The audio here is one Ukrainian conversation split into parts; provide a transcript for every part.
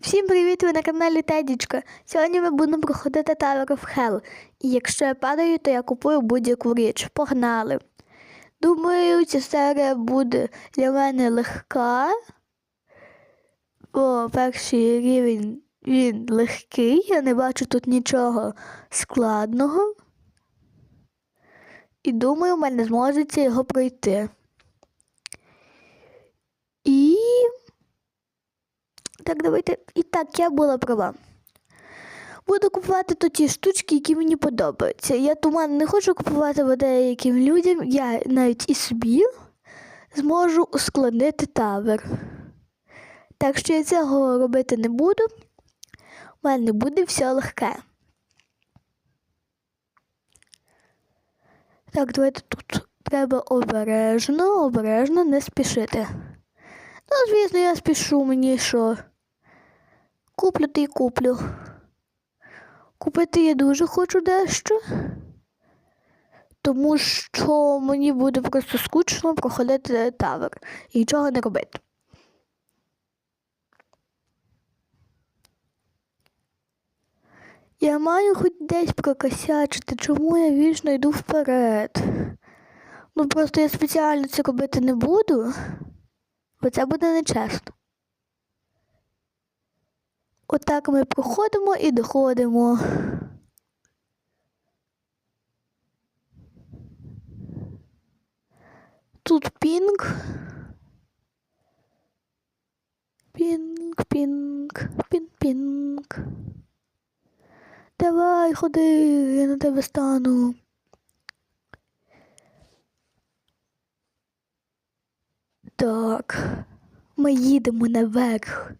Всім привіт! Ви на каналі Тедічка. Сьогодні ми будемо проходити Tower of Hell. І якщо я падаю, то я купую будь-яку річ. Погнали. Думаю, ця серія буде для мене легка. Бо перший рівень він легкий, я не бачу тут нічого складного. І думаю, в мене зможеться його пройти. І так, давайте. І так, я була права. Буду купувати то ті штучки, які мені подобаються. Я туман не хочу купувати бо деяким людям. Я навіть і собі зможу ускладнити тавер. Так що я цього робити не буду. У мене буде все легке. Так, давайте тут треба обережно, обережно не спішити. Ну, звісно, я спішу мені що. Куплю та й куплю. Купити я дуже хочу дещо. Тому що мені буде просто скучно проходити тавер і нічого не робити. Я маю хоч десь прокосячити, чому я вічно йду вперед. Ну просто я спеціально це робити не буду, бо це буде нечесно. Отак ми проходимо і доходимо. Тут пінг. Пінг, пінг, пінг, пінг. Давай, ходи, я на тебе стану. Так, ми їдемо наверх.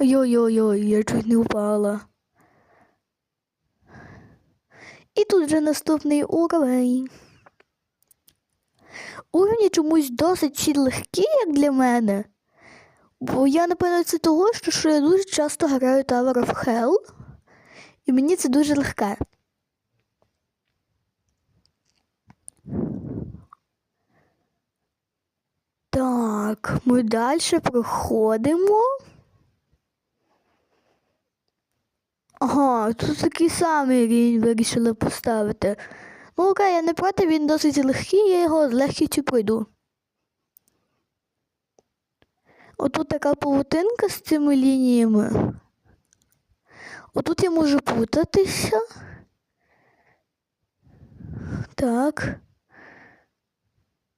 Ой-ой-ой, я чуть не упала. І тут же наступний уровень. Уровні чомусь досить легкі, як для мене. Бо я, напевно, це того, що, що я дуже часто граю Tower of Hell, і мені це дуже легке. Так, ми далі проходимо. Ага, тут такий самий рівень вирішили поставити. Ну окей, я не проти, він досить легкий, я його з легкістю пройду. Отут така павутинка з цими лініями. Отут я можу путатися. Так.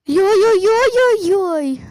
Йой-йой-йой-йой-йой!